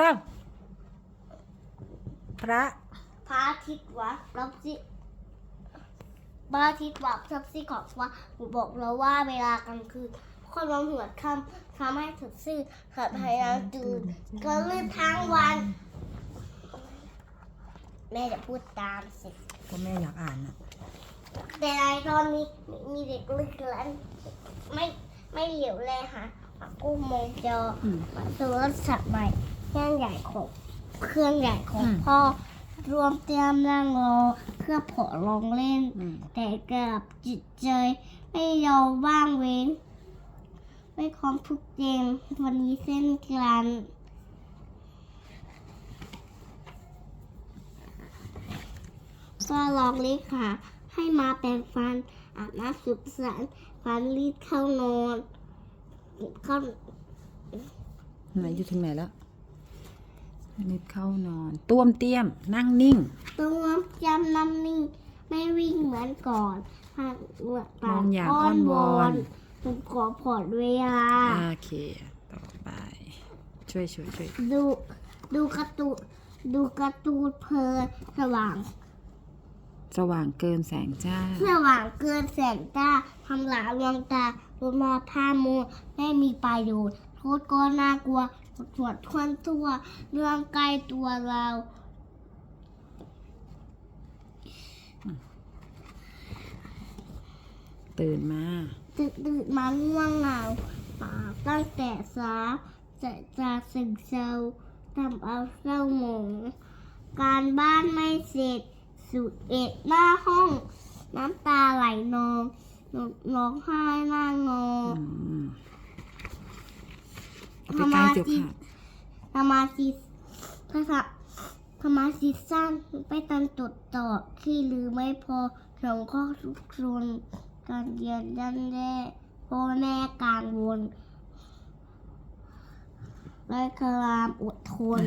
ต้องพระพระอาทิตย์วัดรับสิพระอาทิตย์วัดรับสิของว่าหนูบอกแล้วว่าเวลากลางคืนคนมองหัวค่ำทำให้ถึงซื่อขัดพยายามตื่นก็ลื่นทั้งวัน แม่จะพูดตามสิก็แม่อยากอ่านอะแต่ในตอนนี้มีเด็กลึกลันไม่ไม่เหลียวเลยค่ะกู้มองจออืมโทรศัพท์ใหม่ เครื่องใหญ่ของเครื่องใหญ่ของอืมพ่อ รวมเตรียมนั่งรอเพื่อผอลองเล่นอืมแต่กลับจิตใจไม่ยอมว่างเว้น ไม่คอมทุกเจงวันนี้เส้นกลันก็ลองเลขค่ะให้มาแปรงฟันอาบน้ำสุบสันฟันรีดเข้านอนเข้าไหนอยู่ถึงไหนแล้ว นิดเข้านอน ต้วมเตี้ยม นั่งนิ่ง ตัวจำน้ำนิ่งไม่วิ่งเหมือนก่อนผ่านเมื่อมองอย่างอ้อนวอน ผมขอผ่อนเวลา โอเค ต่อไป ช่วยช่วยช่วยดูดูการ์ตูนดูการ์ตูนเพลินสว่าง สว่างเกินแสงจ้า สว่างเกินแสงตาทำหลาลวงตาลงมาผ้ามูไม่มีประโยชน์โทษก็น่ากลัว ตรวจทวนตัวเรื่องใกล้ตัวเราตื่นมาตื่นตื่นมาง่วงเหงาปากตั้งแต่เช้าจะจะสึงเซาทำเอาเศร้าหมองการบ้านไม่เสร็จ สุดเอ็ดหน้าห้อง น้ำตาไหลนองร้องไห้หน้างอ อืมเอา ไปใกล้เดี๋ยวขาดสมาธิภาษาสมาธิสั้นไปตันตดต่อที่ลือไม่พอสองข้อทุกคนการเรียนดันแร่พ่อแม่กังวนและกลามอดทน